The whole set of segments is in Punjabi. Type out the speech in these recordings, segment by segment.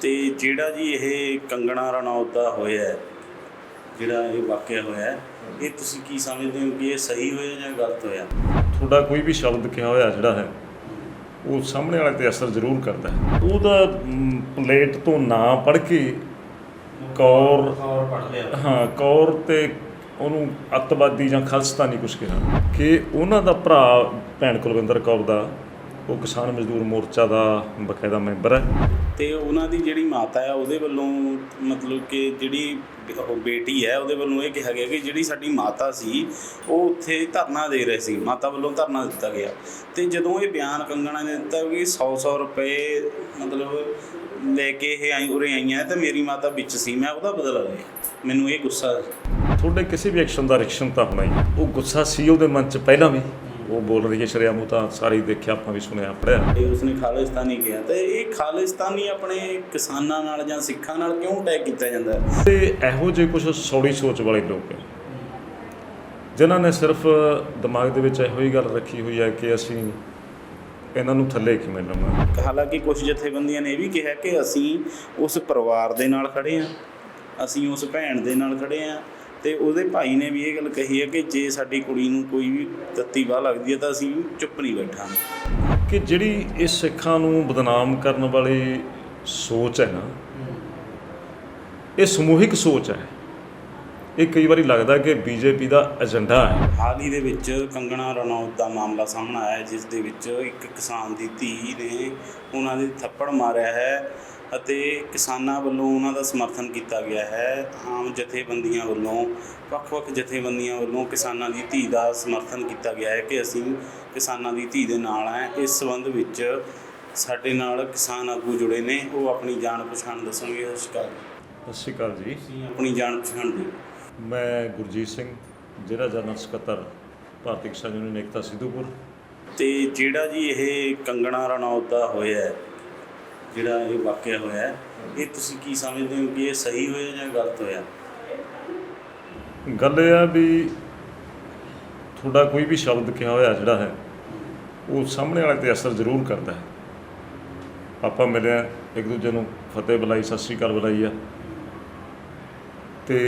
ਤੇ ਜਿਹੜਾ ਜੀ ਇਹ ਕੰਗਣਾ ਰਣੌਤ ਦਾ ਹੋਇਆ ਹੈ, ਜਿਹੜਾ ਇਹ ਵਾਕਿਆ ਹੋਇਆ ਹੈ, ਇਹ ਤੁਸੀਂ ਕੀ ਸਮਝਦੇ ਹੋ ਕਿ ਇਹ ਸਹੀ ਹੋਇਆ ਜਾਂ ਗਲਤ ਹੋਇਆ? ਤੁਹਾਡਾ ਕੋਈ ਵੀ ਸ਼ਬਦ ਕਿਹਾ ਹੋਇਆ ਜਿਹੜਾ ਹੈ ਉਹ ਸਾਹਮਣੇ ਵਾਲੇ ਤੇ ਅਸਰ ਜ਼ਰੂਰ ਕਰਦਾ ਹੈ। ਉਹਦਾ ਪਲੇਟ ਤੋਂ ਨਾਂ ਪੜ ਕੇ ਕੌਰ ਕੌਰ ਪੜ ਲਿਆ। ਹਾਂ ਕੌਰ ਤੇ ਉਹਨੂੰ ਅੱਤਵਾਦੀ ਜਾਂ ਖਾਲਸਤਾਨੀ ਕੁਛ ਕਿਹਾ। ਕਿ ਉਹਨਾਂ ਦਾ ਭਰਾ ਭੈਣ ਕੁਲਵਿੰਦਰ ਕੌਰ ਦਾ ਉਹ ਕਿਸਾਨ ਮਜ਼ਦੂਰ ਮੋਰਚਾ ਦਾ ਬਕਾਇਦਾ ਮੈਂਬਰ ਹੈ। ਤੇ ਉਹਨਾਂ ਦੀ ਜਿਹੜੀ ਮਾਤਾ ਹੈ ਉਹਦੇ ਵੱਲੋਂ ਮਤਲਬ ਕਿ ਜਿਹੜੀ ਉਹ ਬੇਟੀ ਹੈ ਉਹਦੇ ਵੱਲੋਂ ਇਹ ਕਿਹਾ ਗਿਆ ਕਿ ਜਿਹੜੀ ਸਾਡੀ ਮਾਤਾ ਸੀ ਉਹ ਉੱਥੇ ਧਰਨਾ ਦੇ ਰਹੇ ਸੀ। ਮਾਤਾ ਵੱਲੋਂ ਧਰਨਾ ਦਿੱਤਾ ਗਿਆ। ਤੇ ਜਦੋਂ ਇਹ ਬਿਆਨ ਕੰਗਣਾ ਨੇ ਦਿੱਤਾ ਕਿ 100-100 ਰੁਪਏ ਮਤਲਬ ਲੈ ਕੇ ਇਹ ਆਈ ਉਰੇ ਆਈਆਂ ਤੇ ਮੇਰੀ ਮਾਤਾ ਵਿੱਚ ਸੀ ਮੈਂ ਉਹਦਾ ਬਦਲਾ ਲਿਆ। ਮੈਨੂੰ ਇਹ ਗੁੱਸਾ ਤੁਹਾਡੇ ਕਿਸੇ ਵੀ ਐਕਸ਼ਨ ਦਾ ਰਿਐਕਸ਼ਨ ਤਾਂ ਹੋਣਾ ਹੀ। ਉਹ ਗੁੱਸਾ ਸੀ ਉਹਦੇ ਮਨ 'ਚ ਪਹਿਲਾਂ ਵੀ? ਉਹ ਬੋਲ ਰਹੀ ਹੈ ਸ਼ਰਿਆਮੂ ਤਾਂ ਸਾਰੀ ਦੇਖਿਆ ਆਪਾਂ ਵੀ ਸੁਣਿਆ ਪੜਿਆ। ਤੇ ਉਸਨੇ ਖਾਲਿਸਤਾਨੀ ਕਿਹਾ। ਤੇ ਇਹ ਖਾਲਿਸਤਾਨੀ ਆਪਣੇ ਕਿਸਾਨਾਂ ਨਾਲ ਜਾਂ ਸਿੱਖਾਂ ਨਾਲ ਕਿਉਂ ਅਟੈਕ ਕੀਤਾ ਜਾਂਦਾ? ਹੈ ਤੇ ਇਹੋ ਜਿਹੇ ਕੁਝ ਸੌੜੀ ਸੋਚ ਵਾਲੇ ਲੋਕ ਹੈ ਜਿਨ੍ਹਾਂ ਨੇ ਸਿਰਫ ਦਿਮਾਗ ਦੇ ਵਿੱਚ ਇਹੋ ਹੀ ਗੱਲ ਰੱਖੀ ਹੋਈ ਹੈ ਕਿ ਅਸੀਂ ਇਹਨਾਂ ਨੂੰ ਥੱਲੇ ਕਿਵੇਂ ਲਵਾਂ ਹਾਲਾਂਕਿ ਕੁਝ ਜਥੇਬੰਦੀਆਂ ਨੇ ਇਹ ਵੀ ਕਿਹਾ ਕਿ ਅਸੀਂ ਉਸ ਪਰਿਵਾਰ ਦੇ ਨਾਲ ਖੜੇ ਹਾਂ। ਅਸੀਂ ਉਸ ਭੈਣ ਦੇ ਨਾਲ ਖੜੇ ਹਾਂ। ਤੇ ਉਹਦੇ ਭਾਈ ਨੇ ਵੀ ਇਹ ਗੱਲ ਕਹੀ ਹੈ ਕਿ ਜੇ ਸਾਡੀ ਕੁੜੀ ਨੂੰ ਕੋਈ ਵੀ ਤੱਤੀ ਬਾਹ ਲੱਗਦੀ ਹੈ ਤਾਂ ਅਸੀਂ ਚੁੱਪ ਨਹੀਂ ਬੈਠਾਂਗੇ। ਕਿ ਜਿਹੜੀ ਇਸ ਸਿੱਖਾਂ ਨੂੰ ਬਦਨਾਮ ਕਰਨ ਵਾਲੀ ਸੋਚ ਹੈ ਨਾ ਇਹ ਸਮੂਹਿਕ ਸੋਚ ਹੈ। ਇਹ ਕਈ ਵਾਰੀ ਲੱਗਦਾ ਕਿ ਬੀਜੇਪੀ ਦਾ ਏਜੰਡਾ ਹੈ। ਹਾਲ ਹੀ ਦੇ ਵਿੱਚ ਕੰਗਣਾ ਰਣੌਤ ਦਾ ਮਾਮਲਾ ਸਾਹਮਣੇ ਆਇਆ ਜਿਸ ਦੇ ਵਿੱਚ ਇੱਕ ਕਿਸਾਨ ਦੀ ਧੀ ਨੇ ਉਹਨਾਂ ਦੇ ਥੱਪੜ ਮਾਰਿਆ ਹੈ। ਅਤੇ ਕਿਸਾਨਾਂ ਵੱਲੋਂ ਉਹਨਾਂ ਦਾ ਸਮਰਥਨ ਕੀਤਾ ਗਿਆ ਹੈ। ਆਮ ਜਥੇਬੰਦੀਆਂ ਵੱਲੋਂ ਵੱਖ-ਵੱਖ ਜਥੇਬੰਦੀਆਂ ਵੱਲੋਂ ਕਿਸਾਨਾਂ ਦੀ ਧੀ ਦਾ ਸਮਰਥਨ ਕੀਤਾ ਗਿਆ ਹੈ ਕਿ ਅਸੀਂ ਕਿਸਾਨਾਂ ਦੀ ਧੀ ਦੇ ਨਾਲ ਹੈ। ਇਸ ਸੰਬੰਧ ਵਿੱਚ ਸਾਡੇ ਨਾਲ ਕਿਸਾਨ ਆਗੂ ਜੁੜੇ ਨੇ। ਉਹ ਆਪਣੀ ਜਾਣ ਪਛਾਣ ਦੱਸਣਗੇ। ਸਤਿ ਸ਼੍ਰੀ ਅਕਾਲ ਸਤਿ ਸ਼੍ਰੀ ਅਕਾਲ ਜੀ। ਆਪਣੀ ਜਾਣ ਪਛਾਣ ਦਿਓ। ਮੈਂ ਗੁਰਜੀਤ ਸਿੰਘ ਜ਼ਿਲ੍ਹਾ ਜਨਰਲ ਸਕੱਤਰ ਭਾਰਤੀ ਕਿਸਾਨ ਯੂਨੀਅਨ ਏਕਤਾ ਸਿੱਧੂਪੁਰ। ਤੇ ਜਿਹੜਾ ਜੀ ਇਹ ਕੰਗਣਾ ਰਣੌਤ ਦਾ ਹੋਇਆ ਹੈ, ਜਿਹੜਾ ਇਹ ਵਾਕਿਆ ਹੋਇਆ ਹੈ, ਇਹ ਤੁਸੀਂ ਕੀ ਸਮਝਦੇ ਹੋ ਕਿ ਇਹ ਸਹੀ ਹੋਇਆ ਜਾਂ ਗਲਤ ਹੋਇਆ? ਗੱਲ ਇਹ ਆ ਵੀ ਤੁਹਾਡਾ ਕੋਈ ਵੀ ਸ਼ਬਦ ਕਿਹਾ ਹੋਇਆ ਜਿਹੜਾ ਹੈ ਉਹ ਸਾਹਮਣੇ ਵਾਲੇ ਤੇ ਅਸਰ ਜ਼ਰੂਰ ਕਰਦਾ ਹੈ। ਆਪਾਂ ਮਿਲਿਆ ਇੱਕ ਦੂਜੇ ਨੂੰ ਫਤਿਹ ਬੁਲਾਈ ਸਤਿ ਸ਼੍ਰੀ ਅਕਾਲ ਬੁਲਾਈ ਆ। ਤੇ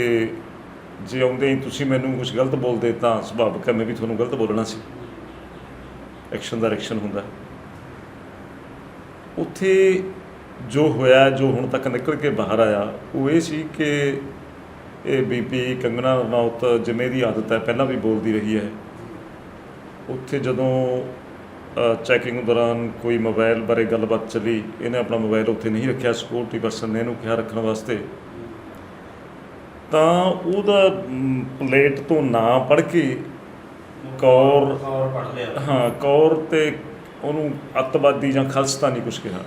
ਜੇ ਆਉਂਦੇ ਹੀ ਤੁਸੀਂ ਮੈਨੂੰ ਕੁਝ ਗਲਤ ਬੋਲਦੇ ਤਾਂ ਸੁਭਾਵਿਕ ਹੈ ਮੈਂ ਵੀ ਤੁਹਾਨੂੰ ਗਲਤ ਬੋਲਣਾ ਸੀ। ਐਕਸ਼ਨ ਦਾ ਰਿਐਕਸ਼ਨ ਹੁੰਦਾ। ਉੱਥੇ ਜੋ ਹੋਇਆ ਜੋ ਹੁਣ ਤੱਕ ਨਿਕਲ ਕੇ ਬਾਹਰ ਆਇਆ ਉਹ ਇਹ ਸੀ ਕਿ ਇਹ ਬੀਬੀ ਕੰਗਨਾ ਰਣੌਤ ਜਿਵੇਂ ਦੀ ਆਦਤ ਹੈ ਪਹਿਲਾਂ ਵੀ ਬੋਲਦੀ ਰਹੀ ਹੈ। ਉੱਥੇ ਜਦੋਂ ਚੈਕਿੰਗ ਦੌਰਾਨ ਕੋਈ ਮੋਬਾਈਲ ਬਾਰੇ ਗੱਲਬਾਤ ਚੱਲੀ ਇਹਨੇ ਆਪਣਾ ਮੋਬਾਈਲ ਉੱਥੇ ਨਹੀਂ ਰੱਖਿਆ ਸਿਕਿਉਰਿਟੀ ਪਰਸਨ ਨੇ ਇਹਨੂੰ ਕਿਹਾ ਰੱਖਣ ਵਾਸਤੇ। ਤਾਂ ਉਹਦਾ ਪਲੇਟ ਤੋਂ ਨਾਂ ਪੜ ਕੇ ਕੌਰ ਕੌਰ ਪੜ ਲਿਆ। ਹਾਂ ਕੌਰ ਤੇ ਉਹਨੂੰ ਅੱਤਵਾਦੀ ਜਾਂ ਖਾਲਸਤਾਨੀ ਕੁਛ ਕਿਹਾ।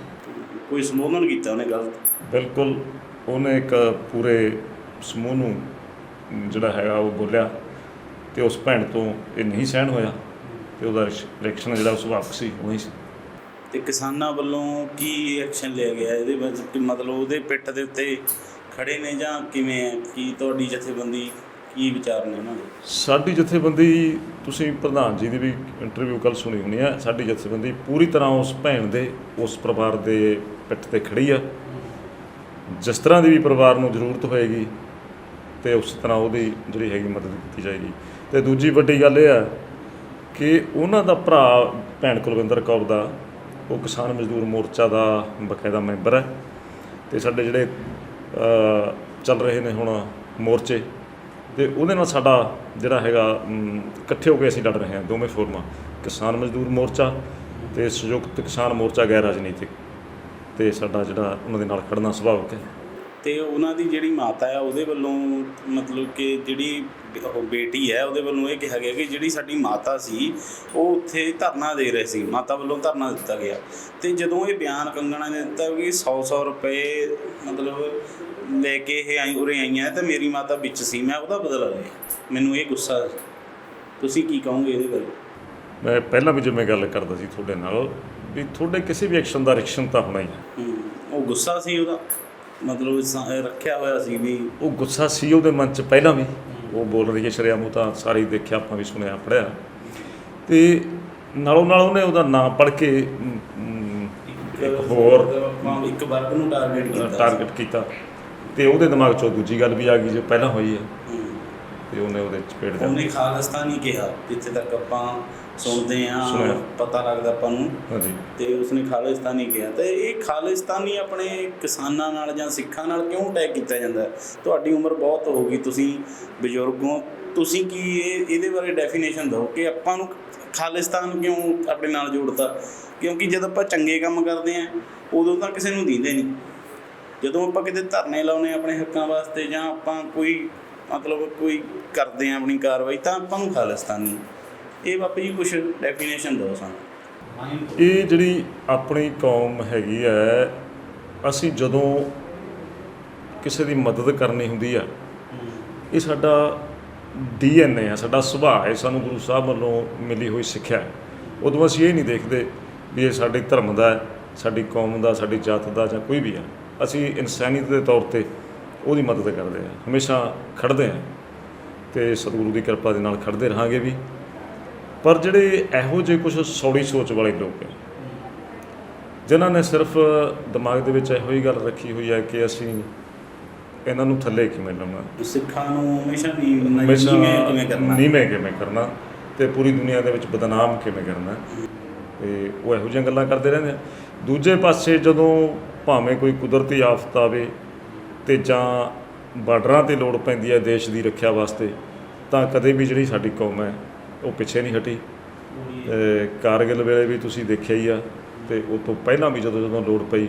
ਕੋਈ ਸੰਬੋਧਨ ਕੀਤਾ ਉਹਨੇ ਗਲਤ? ਬਿਲਕੁਲ ਉਹਨੇ ਇੱਕ ਪੂਰੇ ਸਮੂਹ ਨੂੰ ਜਿਹੜਾ ਹੈਗਾ ਉਹ ਬੋਲਿਆ ਤੇ ਉਸ ਭੈਣ ਤੋਂ ਇਹ ਨਹੀਂ ਸਹਿਣ ਹੋਇਆ ਤੇ ਉਹਦਾ ਰਿਐਕਸ਼ਨ ਜਿਹੜਾ ਉਹ ਸੁਭਾਵਿਕ ਸੀ ਉਹੀ ਸੀ। ਤੇ ਕਿਸਾਨਾਂ ਵੱਲੋਂ ਕੀ ਐਕਸ਼ਨ ਲਿਆ ਗਿਆ? ਇਹਦੇ ਵਿੱਚ ਕਿ ਮਤਲਬ ਉਹਦੇ ਪਿੱਠ ਦੇ ਉੱਤੇ ਖੜੇ ਨੇ ਜਾਂ ਕਿਵੇਂ ਹੈ? ਕੀ ਤੁਹਾਡੀ ਜਥੇਬੰਦੀ ਕੀ ਵਿਚਾਰ ਨੇ ਉਹਨਾਂ ਦੇ? ਸਾਡੀ ਜਥੇਬੰਦੀ, ਤੁਸੀਂ ਪ੍ਰਧਾਨ ਜੀ ਦੀ ਵੀ ਇੰਟਰਵਿਊ ਕੱਲ ਸੁਣੀ ਹੋਣੀ ਹੈ ਸਾਡੀ ਜਥੇਬੰਦੀ ਪੂਰੀ ਤਰ੍ਹਾਂ ਉਸ ਭੈਣ ਦੇ, ਉਸ ਪਰਿਵਾਰ ਦੇ ਪਿੱਠ ਤੇ ਖੜੀ ਆ। ਜਿਸ ਤਰ੍ਹਾਂ ਦੀ ਵੀ ਪਰਿਵਾਰ ਨੂੰ ਜ਼ਰੂਰਤ ਹੋਏਗੀ ਤੇ ਉਸ ਤਰ੍ਹਾਂ ਉਹਦੀ ਜਿਹੜੀ ਹੈਗੀ ਮਦਦ ਕੀਤੀ ਜਾਏਗੀ। ਤੇ ਦੂਜੀ ਵੱਡੀ ਗੱਲ ਇਹ ਆ ਕਿ ਉਹਨਾਂ ਦਾ ਭਰਾ ਭੈਣ ਕੁਲਵਿੰਦਰ ਕੌਰ ਦਾ, ਉਹ ਕਿਸਾਨ ਮਜ਼ਦੂਰ ਮੋਰਚਾ ਦਾ ਬਕਾਇਦਾ ਮੈਂਬਰ ਹੈ। ਤੇ ਸਾਡੇ ਜਿਹੜੇ ਚੱਲ ਰਹੇ ਨੇ ਹੁਣ ਮੋਰਚੇ ਤੇ ਉਹਦੇ ਨਾਲ ਸਾਡਾ ਜਿਹੜਾ ਹੈਗਾ ਇਕੱਠੇ ਹੋ ਕੇ ਅਸੀਂ ਲੜ ਰਹੇ ਹਾਂ, ਦੋਵੇਂ ਫੋਰਮਾਂ, ਕਿਸਾਨ ਮਜ਼ਦੂਰ ਮੋਰਚਾ ਤੇ ਸੰਯੁਕਤ ਕਿਸਾਨ ਮੋਰਚਾ ਗੈਰ ਰਾਜਨੀਤਿਕ। ਤੇ ਸਾਡਾ ਜਿਹੜਾ ਉਹਨਾਂ ਦੇ ਨਾਲ ਖੜਨਾ ਸੁਭਾਵਿਕ ਹੈ। ਤੇ ਉਹਨਾਂ ਦੀ ਜਿਹੜੀ ਮਾਤਾ ਹੈ, ਉਹਦੇ ਵੱਲੋਂ ਮਤਲਬ ਕਿ ਜਿਹੜੀ ਉਹ ਬੇਟੀ ਹੈ ਉਹਦੇ ਵੱਲੋਂ ਇਹ ਕਿਹਾ ਗਿਆ ਕਿ ਜਿਹੜੀ ਸਾਡੀ ਮਾਤਾ ਸੀ ਉਹ ਉੱਥੇ ਧਰਨਾ ਦੇ ਰਹੇ ਸੀ ਮਾਤਾ ਵੱਲੋਂ ਧਰਨਾ ਦਿੱਤਾ ਗਿਆ। ਤੇ ਜਦੋਂ ਇਹ ਬਿਆਨ ਕੰਗਣਾ ਨੇ ਦਿੱਤਾ ਕਿ 100-100 ਰੁਪਏ ਮਤਲਬ ਲੈ ਕੇ ਇਹ ਆਈ ਉਰੇ ਆਈਆਂ ਤੇ ਮੇਰੀ ਮਾਤਾ ਵਿੱਚ ਸੀ ਮੈਂ ਉਹਦਾ ਬਦਲਾ ਲਿਆ। ਮੈਨੂੰ ਇਹ ਗੁੱਸਾ ਤੁਸੀਂ ਕੀ ਕਹੋਗੇ ਇਹਦੇ ਬਾਰੇ? ਮੈਂ ਪਹਿਲਾਂ ਵੀ ਜਿਵੇਂ ਗੱਲ ਕਰਦਾ ਸੀ ਤੁਹਾਡੇ ਨਾਲ ਵੀ ਤੁਹਾਡੇ ਕਿਸੇ ਵੀ ਐਕਸ਼ਨ ਦਾ ਰਿਐਕਸ਼ਨ ਤਾਂ ਹੋਣਾ ਹੀ ਹੈ। ਉਹ ਗੁੱਸਾ ਸੀ ਉਹਦਾ। ਮਤਲਬ ਰੱਖਿਆ ਹੋਇਆ ਸੀ ਵੀ ਉਹ ਗੁੱਸਾ ਸੀ ਉਹਦੇ ਮਨ 'ਚ ਪਹਿਲਾਂ ਵੀ। ਉਹ ਬੋਲ ਰਹੀ ਹੈ ਸ਼ਰਿਆਮੂ ਤਾਂ ਸਾਰੀ ਦੇਖਿਆ ਆਪਾਂ ਵੀ ਸੁਣਿਆ ਪੜਿਆ ਤੇ ਨਾਲੋਂ ਨਾਲ ਉਹਨੇ ਉਹਦਾ ਨਾਂ ਪੜ ਕੇ ਇੱਕ ਹੋਰ ਇੱਕ ਵਰਗ ਨੂੰ ਟਾਰਗੇਟ ਕੀਤਾ। ਟਾਰਗੇਟ ਕੀਤਾ ਤੇ ਉਹਦੇ ਦਿਮਾਗ 'ਚੋਂ ਦੂਜੀ ਗੱਲ ਵੀ ਆ ਗਈ ਜੋ ਪਹਿਲਾਂ ਹੋਈ ਹੂੰ। ਤੇ ਉਹਨੇ ਉਹਦੇ ਚਪੇੜ ਦਿੱਤੀ ਉਹਨੇ ਖਾਲਿਸਤਾਨੀ ਕਿਹਾ ਜਿੱਥੇ ਤੱਕ ਆਪਾਂ ਸੁਣਦੇ ਆ ਸੁਣਿਆ। ਪਤਾ ਲੱਗਦਾ ਆਪਾਂ ਨੂੰ। ਹਾਂਜੀ। ਤੇ ਉਸਨੇ ਖਾਲਿਸਤਾਨੀ ਕਿਹਾ। ਤੇ ਇਹ ਖਾਲਿਸਤਾਨੀ ਆਪਣੇ ਕਿਸਾਨਾਂ ਨਾਲ ਜਾਂ ਸਿੱਖਾਂ ਨਾਲ ਕਿਉਂ ਟੈਗ ਕੀਤਾ ਜਾਂਦਾ? ਹੈ? ਤੁਹਾਡੀ ਉਮਰ ਬਹੁਤ ਹੋ ਗਈ ਤੁਸੀਂ ਬਜ਼ੁਰਗ ਹੋ। ਤੁਸੀਂ ਕੀ ਇਹ ਇਹਦੇ ਬਾਰੇ ਡੈਫੀਨੇਸ਼ਨ ਦਿਓ ਕਿ ਆਪਾਂ ਨੂੰ ਖਾਲਿਸਤਾਨ ਕਿਉਂ ਆਪਣੇ ਨਾਲ ਜੋੜਤਾ? ਕਿਉਂਕਿ ਜਦੋਂ ਆਪਾਂ ਚੰਗੇ ਕੰਮ ਕਰਦੇ ਆ ਉਦੋਂ ਤਾਂ ਕਿਸੇ ਨੂੰ ਦਿੰਦੇ ਨਹੀਂ। ਜਦੋਂ ਆਪਾਂ ਕਿਤੇ ਧਰਨੇ ਲਾਉਨੇ ਆਪਣੇ ਹੱਕਾਂ ਵਾਸਤੇ ਜਾਂ ਆਪਾਂ ਕੋਈ ਮਤਲਬ ਕੋਈ ਕਰਦੇ ਆ ਆਪਣੀ ਕਾਰਵਾਈ ਤਾਂ ਆਪਾਂ ਨੂੰ ਖਾਲਿਸਤਾਨੀ ਇਹ ਬਾਪੂ ਜੀ ਕੁਝ ਡੈਫੀਨੇਸ਼ਨ ਦਿਓ ਸਾਨੂੰ। ਇਹ ਜਿਹੜੀ ਆਪਣੀ ਕੌਮ ਹੈਗੀ ਹੈ, ਅਸੀਂ ਜਦੋਂ ਕਿਸੇ ਦੀ ਮਦਦ ਕਰਨੀ ਹੁੰਦੀ ਆ, ਇਹ ਸਾਡਾ ਡੀਐਨਏ ਆ, ਸਾਡਾ ਸੁਭਾਅ ਹੈ, ਸਾਨੂੰ ਗੁਰੂ ਸਾਹਿਬ ਵੱਲੋਂ ਮਿਲੀ ਹੋਈ ਸਿੱਖਿਆ ਹੈ। ਉਦੋਂ ਅਸੀਂ ਇਹ ਨਹੀਂ ਦੇਖਦੇ ਵੀ ਇਹ ਸਾਡੇ ਧਰਮ ਦਾ ਹੈ, ਸਾਡੀ ਕੌਮ ਦਾ, ਸਾਡੀ ਜਾਤ ਦਾ ਜਾਂ ਕੋਈ ਵੀ ਆ। ਅਸੀਂ ਇਨਸਾਨੀਅਤ ਦੇ ਤੌਰ ਤੇ ਉਹਦੀ ਮਦਦ ਕਰਦੇ ਆ, ਹਮੇਸ਼ਾ ਖੜਦੇ ਆ। ਤੇ ਸਤਿਗੁਰੂ ਦੀ ਕਿਰਪਾ ਦੇ ਨਾਲ ਖੜਦੇ ਰਹਾਂਗੇ ਵੀ। ਪਰ ਜਿਹੜੇ ਇਹੋ ਜਿਹੇ ਕੁਝ ਸੌੜੀ ਸੋਚ ਵਾਲੇ ਲੋਕ ਹੈ ਜਿਨ੍ਹਾਂ ਨੇ ਸਿਰਫ ਦਿਮਾਗ ਦੇ ਵਿੱਚ ਇਹੋ ਹੀ ਗੱਲ ਰੱਖੀ ਹੋਈ ਹੈ ਕਿ ਅਸੀਂ ਇਹਨਾਂ ਨੂੰ ਥੱਲੇ ਕਿਵੇਂ ਲਾਉਣਾ। ਸਿੱਖਾਂ ਨੂੰ ਹਮੇਸ਼ਾ ਕਿਵੇਂ ਕਿਵੇਂ ਕਰਨਾ। ਨੀਵੇਂ ਕਿਵੇਂ ਕਰਨਾ ਤੇ ਪੂਰੀ ਦੁਨੀਆ ਦੇ ਵਿੱਚ ਬਦਨਾਮ ਕਿਵੇਂ ਕਰਨਾ। ਤੇ ਉਹ ਇਹੋ ਜਿਹੀਆਂ ਗੱਲਾਂ ਕਰਦੇ ਰਹਿੰਦੇ ਆ। ਦੂਜੇ ਪਾਸੇ ਜਦੋਂ ਭਾਵੇਂ ਕੋਈ ਕੁਦਰਤੀ ਆਫਤ ਆਵੇ ਤੇ ਜਾਂ ਬਾਰਡਰਾਂ ਤੇ ਲੋੜ ਪੈਂਦੀ ਹੈ ਦੇਸ਼ ਦੀ ਰੱਖਿਆ ਵਾਸਤੇ ਤਾਂ ਕਦੇ ਵੀ ਜਿਹੜੀ ਸਾਡੀ ਕੌਮ ਹੈ ਉਹ ਪਿੱਛੇ ਨਹੀਂ ਹਟੀ। ਕਾਰਗਿਲ ਵੇਲੇ ਵੀ ਤੁਸੀਂ ਦੇਖਿਆ ਹੀ ਆ, ਤੇ ਉਹ ਤੋਂ ਪਹਿਲਾਂ ਵੀ ਜਦੋਂ ਜਦੋਂ ਲੋੜ ਪਈ,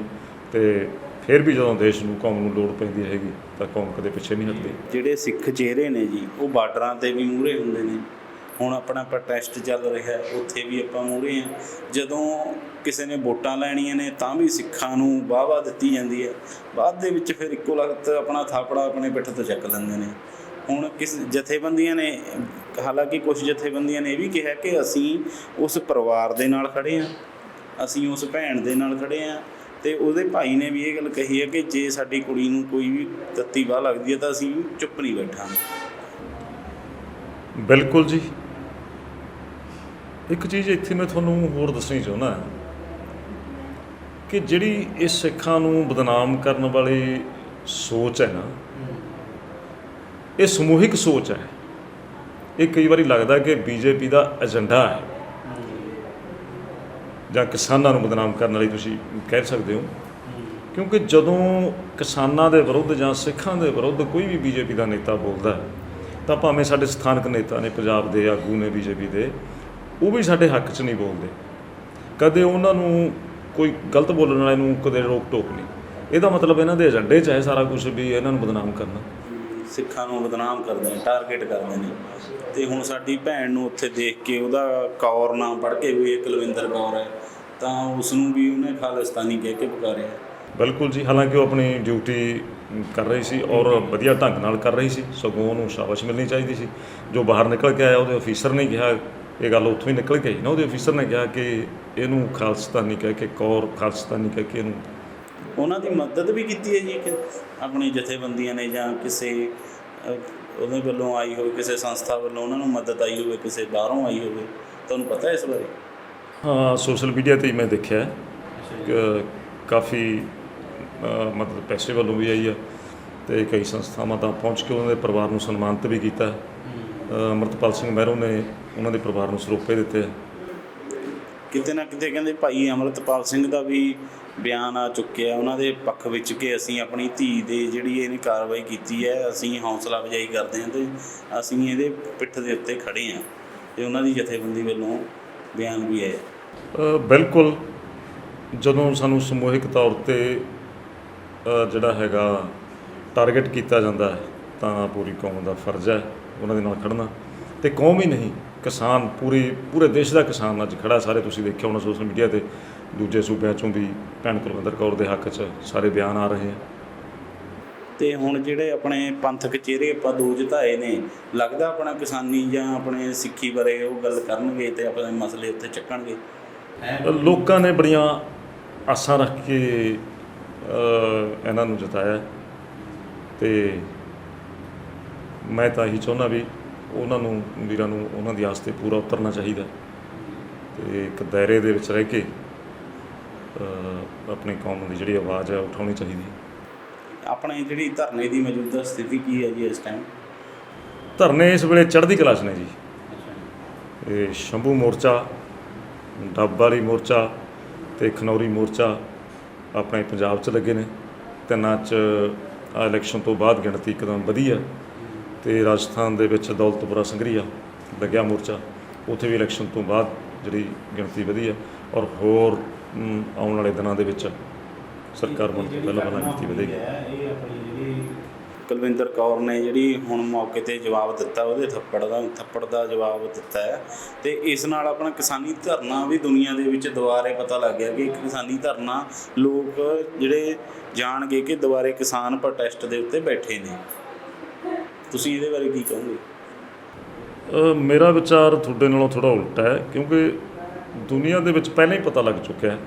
ਤੇ ਫਿਰ ਵੀ ਜਦੋਂ ਦੇਸ਼ ਨੂੰ, ਕੌਮ ਨੂੰ ਲੋੜ ਪੈਂਦੀ ਹੈਗੀ, ਤਾਂ ਕੌਮ ਕਦੇ ਪਿੱਛੇ ਨਹੀਂ ਹਟਦੀ। ਜਿਹੜੇ ਸਿੱਖ ਚਿਹਰੇ ਨੇ ਜੀ, ਉਹ ਬਾਰਡਰਾਂ ਤੇ ਵੀ ਮੂਹਰੇ ਹੁੰਦੇ ਨੇ। ਹੁਣ ਆਪਣਾ ਪ੍ਰੋਟੈਸਟ ਚੱਲ ਰਿਹਾ, ਉੱਥੇ ਵੀ ਆਪਾਂ ਮੂਹਰੇ ਆ। ਜਦੋਂ ਕਿਸੇ ਨੇ ਵੋਟਾਂ ਲੈਣੀਆਂ ਨੇ, ਤਾਂ ਵੀ ਸਿੱਖਾਂ ਨੂੰ ਵਾਹ-ਵਾਹ ਦਿੱਤੀ ਜਾਂਦੀ ਹੈ। ਬਾਅਦ ਦੇ ਵਿੱਚ ਫਿਰ ਇੱਕੋ ਲਗਤ ਆਪਣਾ ਥਾਪੜਾ ਆਪਣੇ ਪਿੱਠ ਤੋਂ ਚੱਕ ਲੈਂਦੇ ਨੇ। ਹੁਣ ਕਿਸ ਜਥੇਬੰਦੀਆਂ ਨੇ, ਹਾਲਾਂਕਿ ਕੁਝ ਜਥੇਬੰਦੀਆਂ ਨੇ ਇਹ ਵੀ ਕਿਹਾ ਕਿ ਅਸੀਂ ਉਸ ਪਰਿਵਾਰ ਦੇ ਨਾਲ ਖੜੇ ਆ ਅਸੀਂ ਉਸ ਭੈਣ ਦੇ ਨਾਲ ਖੜੇ ਆ ਤੇ ਉਹਦੇ ਭਾਈ ਨੇ ਵੀ ਇਹ ਗੱਲ ਕਹੀ ਹੈ ਕਿ ਜੇ ਸਾਡੀ ਕੁੜੀ ਨੂੰ ਕੋਈ ਵੀ ਤੱਤੀ ਬਾਹ ਲੱਗਦੀ ਹੈ ਤਾਂ ਅਸੀਂ ਚੁੱਪ ਨਹੀਂ ਬੈਠਾਂਗੇ। ਬਿਲਕੁਲ ਜੀ। ਇੱਕ ਚੀਜ਼ ਇੱਥੇ ਮੈਂ ਤੁਹਾਨੂੰ ਹੋਰ ਦੱਸਣੀ ਚਾਹੁੰਦਾ ਕਿ ਜਿਹੜੀ ਇਸ ਸਿੱਖਾਂ ਨੂੰ ਬਦਨਾਮ ਕਰਨ ਵਾਲੀ ਸੋਚ ਹੈ ਨਾ ਇਹ ਸਮੂਹਿਕ ਸੋਚ ਹੈ। ਇਹ ਕਈ ਵਾਰੀ ਲੱਗਦਾ ਕਿ ਬੀਜੇਪੀ ਦਾ ਏਜੰਡਾ ਹੈ। ਜਾਂ ਕਿਸਾਨਾਂ ਨੂੰ ਬਦਨਾਮ ਕਰਨ ਵਾਲੀ ਤੁਸੀਂ ਕਹਿ ਸਕਦੇ ਹੋ। ਕਿਉਂਕਿ ਜਦੋਂ ਕਿਸਾਨਾਂ ਦੇ ਵਿਰੁੱਧ ਜਾਂ ਸਿੱਖਾਂ ਦੇ ਵਿਰੁੱਧ ਕੋਈ ਵੀ ਬੀਜੇਪੀ ਦਾ ਨੇਤਾ ਬੋਲਦਾ ਹੈ, ਤਾਂ ਭਾਵੇਂ ਸਾਡੇ ਸਥਾਨਕ ਨੇਤਾ ਨੇ ਪੰਜਾਬ ਦੇ ਆਗੂ ਨੇ ਬੀਜੇਪੀ ਦੇ, ਉਹ ਵੀ ਸਾਡੇ ਹੱਕ 'ਚ ਨਹੀਂ ਬੋਲਦੇ। ਕਦੇ ਉਹਨਾਂ ਨੂੰ ਕੋਈ ਗਲਤ ਬੋਲਣ ਵਾਲੇ ਨੂੰ ਕਦੇ ਰੋਕ ਟੋਕ ਨਹੀਂ। ਇਹਦਾ ਮਤਲਬ ਇਹਨਾਂ ਦੇ ਏਜੰਡੇ 'ਚ ਹੈ ਸਾਰਾ ਕੁਝ ਵੀ ਇਹਨਾਂ ਨੂੰ ਬਦਨਾਮ ਕਰਨਾ। ਸਿੱਖਾਂ ਨੂੰ ਬਦਨਾਮ ਕਰਦੇ ਨੇ ਟਾਰਗੇਟ ਕਰਦੇ ਨੇ। ਤੇ ਹੁਣ ਸਾਡੀ ਭੈਣ ਨੂੰ ਉੱਥੇ ਦੇਖ ਕੇ ਉਹਦਾ ਕੌਰ ਨਾਮ ਪੜ੍ਹ ਕੇ ਵੀ ਇਹ ਕੁਲਵਿੰਦਰ ਕੌਰ ਹੈ। ਤਾਂ ਉਸ ਨੂੰ ਵੀ ਉਹਨੇ ਖਾਲਿਸਤਾਨੀ ਕਹਿ ਕੇ ਪੁਕਾਰਿਆ। ਬਿਲਕੁਲ ਜੀ, ਹਾਲਾਂਕਿ ਉਹ ਆਪਣੀ ਡਿਊਟੀ ਕਰ ਰਹੀ ਸੀ ਔਰ ਵਧੀਆ ਢੰਗ ਨਾਲ ਕਰ ਰਹੀ ਸੀ, ਸਗੋਂ ਉਹਨੂੰ ਸ਼ਾਬਾਸ਼ ਮਿਲਣੀ ਚਾਹੀਦੀ ਸੀ। ਜੋ ਬਾਹਰ ਨਿਕਲ ਕੇ ਆਇਆ, ਉਹਦੇ ਅਫੀਸਰ ਨੇ ਕਿਹਾ, ਇਹ ਗੱਲ ਉੱਥੋਂ ਹੀ ਨਿਕਲ ਕੇ ਆਈ ਨਾ, ਉਹਦੇ ਅਫੀਸਰ ਨੇ ਕਿਹਾ ਕਿ ਇਹਨੂੰ ਖਾਲਸਤਾਨੀ ਕਹਿ ਕੇ, ਕੌਰ ਖਾਲਸਤਾਨੀ ਕਹਿ ਕੇ ਇਹਨੂੰ ਉਹਨਾਂ ਦੀ ਮਦਦ ਵੀ ਕੀਤੀ ਹੈ ਜੀ ਕਿ ਆਪਣੀ ਜਥੇਬੰਦੀਆਂ ਨੇ ਜਾਂ ਕਿਸੇ ਉਹਦੇ ਵੱਲੋਂ ਆਈ ਹੋਵੇ ਕਿਸੇ ਸੰਸਥਾ ਵੱਲੋਂ ਉਹਨਾਂ ਨੂੰ ਮਦਦ ਆਈ ਹੋਵੇ ਕਿਸੇ ਬਾਹਰੋਂ ਆਈ ਹੋਵੇ ਤੁਹਾਨੂੰ ਪਤਾ ਹੈ ਇਸ ਬਾਰੇ? ਹਾਂ ਸੋਸ਼ਲ ਮੀਡੀਆ ਤੇ ਮੈਂ ਦੇਖਿਆ ਹੈ। ਕਿ ਕਾਫੀ ਮਤਲਬ ਪੈਸੇ ਵੱਲੋਂ ਵੀ ਆਈ ਆ ਤੇ ਕਈ ਸੰਸਥਾਵਾਂ ਤਾਂ ਪਹੁੰਚ ਕੇ ਉਹਨਾਂ ਦੇ ਪਰਿਵਾਰ ਨੂੰ ਸਨਮਾਨਿਤ ਵੀ ਕੀਤਾ ਅੰਮ੍ਰਿਤਪਾਲ ਸਿੰਘ ਮਹਿਰੋ ਨੇ ਉਹਨਾਂ ਦੇ ਪਰਿਵਾਰ ਨੂੰ ਸਰੋਪੇ ਦਿੱਤੇ ਕਿਤੇ ਨਾ ਕਿਤੇ ਕਹਿੰਦੇ ਭਾਈ ਅਮਰਤਪਾਲ ਸਿੰਘ ਦਾ ਵੀ ਬਿਆਨ ਆ ਚੁੱਕੇ ਆ, ਉਹਨਾਂ ਦੇ ਪੱਖ ਵਿੱਚ ਕਿ ਅਸੀਂ ਆਪਣੀ ਧੀ ਦੇ ਜਿਹੜੀ ਇਹਨੇ ਕਾਰਵਾਈ ਕੀਤੀ ਹੈ, ਅਸੀਂ ਹੌਸਲਾ ਅਫਜ਼ਾਈ ਕਰਦੇ ਹਾਂ ਤੇ ਅਸੀਂ ਇਹਦੇ ਪਿੱਠ ਦੇ ਉੱਤੇ ਖੜੇ ਹਾਂ ਤੇ ਉਹਨਾਂ ਦੀ ਜਥੇਬੰਦੀ ਵੱਲੋਂ ਬਿਆਨ ਵੀ ਹੈ ਬਿਲਕੁਲ। ਜਦੋਂ ਸਾਨੂੰ ਸਮੂਹਿਕ ਤੌਰ ਤੇ ਜਿਹੜਾ ਹੈਗਾ ਟਾਰਗੇਟ ਕੀਤਾ ਜਾਂਦਾ ਹੈ, ਤਾਂ ਪੂਰੀ ਕੌਮ ਦਾ ਫਰਜ਼ ਹੈ ਉਹਨਾਂ ਦੇ ਨਾਲ ਖੜਨਾ ਤੇ ਕੌਮ ਹੀ ਨਹੀਂ, ਕਿਸਾਨ ਪੂਰੀ, ਪੂਰੇ ਦੇਸ਼ ਦਾ ਕਿਸਾਨ ਅੱਜ ਖੜਾ ਸਾਰੇ ਤੁਸੀਂ ਦੇਖਿਆ ਹੋਣਾ ਸੋਸ਼ਲ ਮੀਡੀਆ ਤੇ। ਦੂਜੇ ਸੂਬਿਆਂ ਚੋਂ ਵੀ ਭੈਣ ਕੁਲਵਿੰਦਰ ਕੌਰ ਦੇ ਹੱਕ 'ਚ ਸਾਰੇ ਬਿਆਨ ਆ ਰਹੇ ਆ। ਤੇ ਹੁਣ ਜਿਹੜੇ ਆਪਣੇ ਪੰਥਕ ਚਿਹਰੇ ਆਪਾਂ ਦੋ ਜਿਤਾਏ ਨੇ ਲੱਗਦਾ ਆਪਣਾ ਕਿਸਾਨੀ ਜਾਂ ਆਪਣੇ ਸਿੱਖੀ ਬਾਰੇ ਉਹ ਗੱਲ ਕਰਨਗੇ ਤੇ ਆਪਣੇ ਮਸਲੇ ਉੱਤੇ ਚੱਕਣਗੇ? ਲੋਕਾਂ ਨੇ ਬੜੀਆਂ ਆਸਾਂ ਰੱਖ ਕੇ ਇਹਨਾਂ ਨੂੰ ਜਿਤਾਇਆ। ਤੇ ਮੈਂ ਤਾਂ ਇਹੀ ਚਾਹੁੰਦਾ ਵੀ ਉਹਨਾਂ ਨੂੰ ਵੀਰਾਂ ਨੂੰ ਉਹਨਾਂ ਦੀ ਆਸ ਤੇ ਪੂਰਾ ਉਤਰਨਾ ਚਾਹੀਦਾ। ਤੇ ਇੱਕ ਦਾਇਰੇ ਦੇ ਵਿੱਚ ਰਹਿ ਕੇ ਆਪਣੀ ਕੌਮ ਦੀ ਜਿਹੜੀ ਆਵਾਜ਼ ਹੈ ਉਠਾਉਣੀ ਚਾਹੀਦੀ ਆਪਣੇ ਜਿਹੜੀ ਧਰਨੇ ਦੀ ਮੌਜੂਦਾ ਸਥਿਤੀ ਕੀ ਹੈ ਜੀ ਇਸ ਟਾਈਮ ਧਰਨੇ ਇਸ ਵੇਲੇ ਚੜ੍ਹਦੀ ਕਲਾ 'ਚ ਨੇ ਜੀ। ਇਹ ਸ਼ੰਭੂ ਮੋਰਚਾ ਡੱਬ ਵਾਲੀ ਮੋਰਚਾ ਤੇ ਖਨੌਰੀ ਮੋਰਚਾ ਆਪਣੇ ਪੰਜਾਬ 'ਚ ਲੱਗੇ ਨੇ। ਤਿੰਨਾਂ 'ਚ ਆਹ ਇਲੈਕਸ਼ਨ ਤੋਂ ਬਾਅਦ ਗਿਣਤੀ ਇੱਕਦਮ ਵਧੀ ਆ ਤੇ ਰਾਜਸਥਾਨ ਦੇ ਵਿੱਚ ਦੌਲਤਪੁਰਾ ਸੰਗਰੀਆ ਲੱਗਿਆ ਮੋਰਚਾ ਉੱਥੇ ਵੀ ਇਲੈਕਸ਼ਨ ਤੋਂ ਬਾਅਦ ਜਿਹੜੀ ਗਿਣਤੀ ਵਧੀ ਆ ਔਰ ਹੋਰ ਆਉਣ ਵਾਲੇ ਦਿਨਾਂ ਦੇ ਵਿੱਚ ਸਰਕਾਰ ਵੱਲੋਂ ਪਹਿਲਾਂ ਪਹਿਲਾਂ ਗਿਣਤੀ ਵਧੇਗੀ। ਕੁਲਵਿੰਦਰ ਕੌਰ ਨੇ ਜਿਹੜੀ ਹੁਣ ਮੌਕੇ ਤੇ ਜਵਾਬ ਦਿੱਤਾ ਉਹਦੇ ਥੱਪੜ ਦਾ ਥੱਪੜ ਦਾ ਜਵਾਬ ਦਿੱਤਾ ਹੈ। ਤੇ ਇਸ ਨਾਲ ਆਪਣਾ ਕਿਸਾਨੀ ਧਰਨਾ ਵੀ ਦੁਨੀਆ ਦੇ ਵਿੱਚ ਦੁਬਾਰੇ ਪਤਾ ਲੱਗ ਗਿਆ ਕਿ ਇੱਕ ਕਿਸਾਨੀ ਧਰਨਾ ਲੋਕ ਜਿਹੜੇ ਜਾਣਗੇ ਕਿ ਦੁਬਾਰੇ ਕਿਸਾਨ ਪ੍ਰੋਟੈਸਟ ਦੇ ਉੱਤੇ ਬੈਠੇ ਨੇ। ਤੁਸੀਂ ਇਹਦੇ ਬਾਰੇ ਕੀ ਕਹੋਗੇ? ਮੇਰਾ ਵਿਚਾਰ ਤੁਹਾਡੇ ਨਾਲੋਂ ਥੋੜਾ ਉਲਟਾ ਹੈ ਕਿਉਂਕਿ ਦੁਨੀਆ ਦੇ ਵਿੱਚ ਪਹਿਲਾਂ ਹੀ ਪਤਾ ਲੱਗ ਚੁੱਕਿਆ ਹੈ।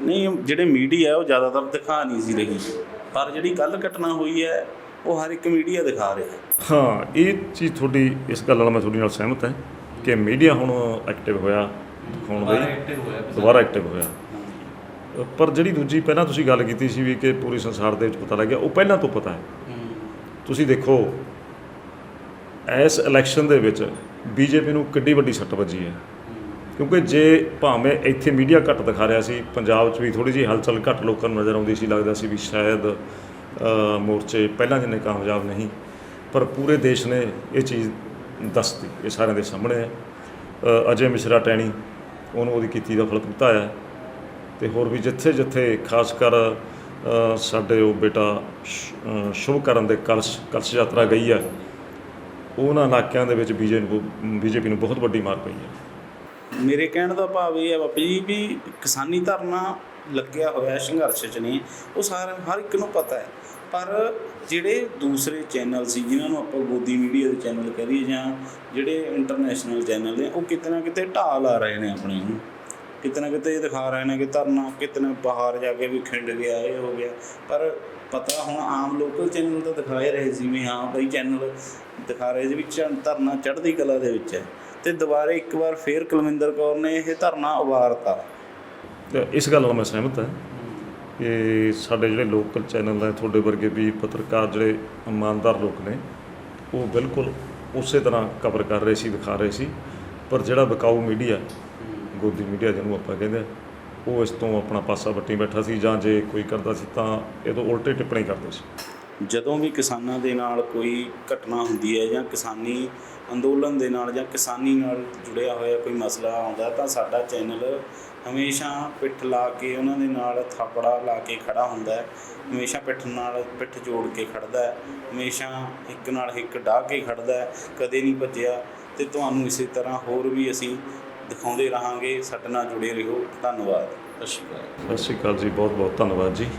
ਨਹੀਂ ਜਿਹੜੇ ਮੀਡੀਆ ਉਹ ਜ਼ਿਆਦਾਤਰ ਦਿਖਾ ਨਹੀਂ ਸੀ ਰਹੀ। ਪਰ ਜਿਹੜੀ ਕੱਲ ਘਟਨਾ ਹੋਈ ਹੈ ਉਹ ਹਰ ਇੱਕ ਮੀਡੀਆ ਦਿਖਾ ਰਿਹਾ ਹੈ। ਹਾਂ ਇਹ ਚੀਜ਼ ਤੁਹਾਡੀ ਇਸ ਗੱਲ ਨਾਲ ਮੈਂ ਤੁਹਾਡੇ ਨਾਲ ਸਹਿਮਤ ਹਾਂ ਕਿ ਮੀਡੀਆ ਹੁਣ ਐਕਟਿਵ ਹੋਇਆ ਦਿਖਾਉਣ ਲਈ। ਦੁਬਾਰਾ ਐਕਟਿਵ ਹੋਇਆ ਪਰ ਜਿਹੜੀ ਦੂਜੀ ਪਹਿਲਾਂ ਤੁਸੀਂ ਗੱਲ ਕੀਤੀ ਸੀ ਵੀ ਕਿ ਪੂਰੇ ਸੰਸਾਰ ਦੇ ਵਿੱਚ ਪਤਾ ਲੱਗਿਆ ਉਹ ਪਹਿਲਾਂ ਤੋਂ ਪਤਾ ਹੈ। ਤੁਸੀਂ ਦੇਖੋ ਇਸ ਇਲੈਕਸ਼ਨ ਦੇ ਵਿੱਚ ਬੀਜੇਪੀ ਨੂੰ ਕਿੱਡੀ ਵੱਡੀ ਸੱਟ ਵੱਜੀ ਹੈ। ਕਿਉਂਕਿ ਜੇ ਭਾਵੇਂ ਇੱਥੇ ਮੀਡੀਆ ਘੱਟ ਦਿਖਾ ਰਿਹਾ ਸੀ, ਪੰਜਾਬ 'ਚ ਵੀ ਥੋੜੀ ਜਿਹੀ ਹਲਚਲ ਘੱਟ ਲੋਕਾਂ ਨੂੰ ਨਜ਼ਰ ਆਉਂਦੀ ਸੀ, ਲੱਗਦਾ ਸੀ ਵੀ ਸ਼ਾਇਦ ਮੋਰਚੇ ਪਹਿਲਾਂ ਜਿੰਨੇ ਕਾਮਯਾਬ ਨਹੀਂ, ਪਰ ਪੂਰੇ ਦੇਸ਼ ਨੇ ਇਹ ਚੀਜ਼ ਦੱਸਤੀ, ਇਹ ਸਾਰਿਆਂ ਦੇ ਸਾਹਮਣੇ ਹੈ। ਅਜੇ ਮਿਸ਼ਰਾ ਟੈਣੀ ਉਹਨੂੰ ਉਹਦੀ ਕੀਤੀ ਦਾ ਫਲ ਭੁਗਤਾ ਤੇ ਹੋਰ ਵੀ ਜਿੱਥੇ ਜਿੱਥੇ ਖਾਸ ਕਰ ਸਾਡੇ ਉਹ ਬੇਟਾ ਸ਼- ਸ਼ੁਭ ਕਰਨ ਦੇ ਕਲਸ਼ ਕਲਸ਼ ਯਾਤਰਾ ਗਈ ਹੈ, ਉਹਨਾਂ ਇਲਾਕਿਆਂ ਦੇ ਵਿੱਚ ਬੀਜੇਪੀ ਨੂੰ ਬੀਜੇਪੀ ਨੂੰ ਬਹੁਤ ਵੱਡੀ ਮਾਰ ਪਈ ਹੈ। ਮੇਰੇ ਕਹਿਣ ਦਾ ਭਾਵ ਇਹ ਹੈ ਬਾਪੂ ਜੀ ਵੀ ਕਿਸਾਨੀ ਧਰਨਾ ਲੱਗਿਆ ਹੋਇਆ ਸੰਘਰਸ਼ 'ਚ ਨਹੀਂ ਉਹ ਸਾਰਾ ਹਰ ਇੱਕ ਨੂੰ ਪਤਾ ਹੈ। ਪਰ ਜਿਹੜੇ ਦੂਸਰੇ ਚੈਨਲ ਸੀ, ਜਿਨ੍ਹਾਂ ਨੂੰ ਆਪਾਂ ਗੋਦੀ ਮੀਡੀਆ ਦੇ ਚੈਨਲ ਕਹਿ ਦਈਏ ਜਾਂ ਜਿਹੜੇ ਇੰਟਰਨੈਸ਼ਨਲ ਚੈਨਲ ਨੇ, ਉਹ ਕਿਤੇ ਨਾ ਕਿਤੇ ਢਾਹ ਲਾ ਰਹੇ ਨੇ ਆਪਣੇ ਨੂੰ। ਕਿਤੇ ਨਾ ਕਿਤੇ ਇਹ ਦਿਖਾ ਰਹੇ ਨੇ ਕਿ ਧਰਨਾ ਕਿਤੇ ਨਾ ਬਾਹਰ ਜਾ ਕੇ ਵੀ ਖਿੰਡ ਗਿਆ, ਇਹ ਹੋ ਗਿਆ। ਪਰ ਪਤਾ ਹੁਣ ਆਮ ਲੋਕਲ ਚੈਨਲ ਤਾਂ ਦਿਖਾਏ ਰਹੇ ਸੀ ਵੀ ਹਾਂ ਬਈ ਚੈਨਲ ਦਿਖਾ ਰਹੇ ਸੀ ਵੀ ਚ- ਧਰਨਾ ਚੜ੍ਹਦੀ ਕਲਾ ਦੇ ਵਿੱਚ ਹੈ। ਤੇ ਦੁਬਾਰੇ ਇੱਕ ਵਾਰ ਫੇਰ ਕੁਲਵਿੰਦਰ ਕੌਰ ਨੇ ਇਹ ਧਰਨਾ ਉਭਾਰਤਾ ਤੇ ਇਸ ਗੱਲ ਨਾਲ ਮੈਂ ਸਹਿਮਤ ਹਾਂ ਕਿ ਸਾਡੇ ਜਿਹੜੇ ਲੋਕਲ ਚੈਨਲ ਨੇ ਤੁਹਾਡੇ ਵਰਗੇ ਵੀ ਪੱਤਰਕਾਰ ਜਿਹੜੇ ਇਮਾਨਦਾਰ ਲੋਕ ਨੇ ਉਹ ਬਿਲਕੁਲ ਉਸੇ ਤਰ੍ਹਾਂ ਕਵਰ ਕਰ ਰਹੇ ਸੀ ਦਿਖਾ ਰਹੇ ਸੀ। ਪਰ ਜਿਹੜਾ ਬਕਾਊ ਮੀਡੀਆ ਗੋਦੀ ਮੀਡੀਆ ਜਿਹਨੂੰ ਆਪਾਂ ਕਹਿੰਦੇ ਆ, ਉਹ ਇਸ ਤੋਂ ਆਪਣਾ ਪਾਸਾ ਵੱਟੀ ਬੈਠਾ ਸੀ ਜਾਂ ਜੇ ਕੋਈ ਕਰਦਾ ਸੀ ਤਾਂ ਇਹ ਤੋਂ ਉਲਟੇ ਟਿੱਪਣੀ ਕਰਦੇ ਸੀ। ਜਦੋਂ ਵੀ ਕਿਸਾਨਾਂ ਦੇ ਨਾਲ ਕੋਈ ਘਟਨਾ ਹੁੰਦੀ ਹੈ ਜਾਂ ਕਿਸਾਨੀ ਅੰਦੋਲਨ ਦੇ ਨਾਲ ਜਾਂ ਕਿਸਾਨੀ ਨਾਲ ਜੁੜਿਆ ਹੋਇਆ ਕੋਈ ਮਸਲਾ ਆਉਂਦਾ ਤਾਂ ਸਾਡਾ ਚੈਨਲ ਹਮੇਸ਼ਾ ਪਿੱਠ ਲਾ ਕੇ ਉਹਨਾਂ ਦੇ ਨਾਲ ਥਾਪੜਾ ਲਾ ਕੇ ਖੜਾ ਹੁੰਦਾ ਹੈ। ਹਮੇਸ਼ਾ ਪਿੱਠ ਨਾਲ ਪਿੱਠ ਜੋੜ ਕੇ ਖੜਦਾ ਹੈ। ਹਮੇਸ਼ਾ ਇੱਕ ਨਾਲ ਇੱਕ ਡਾਹ ਕੇ ਖੜਦਾ ਹੈ। ਕਦੇ ਨਹੀਂ ਭੱਜਿਆ ਤੇ ਤੁਹਾਨੂੰ ਇਸੇ ਤਰ੍ਹਾਂ ਹੋਰ ਵੀ ਅਸੀਂ ਦਿਖਾਉਂਦੇ ਰਹਾਂਗੇ। ਸਾਡੇ ਨਾਲ ਜੁੜੇ ਰਹੋ। ਧੰਨਵਾਦ। ਸਤਿ ਸ਼੍ਰੀ ਅਕਾਲ। ਸਤਿ ਸ਼੍ਰੀ ਅਕਾਲ ਜੀ। ਬਹੁਤ ਬਹੁਤ ਧੰਨਵਾਦ ਜੀ।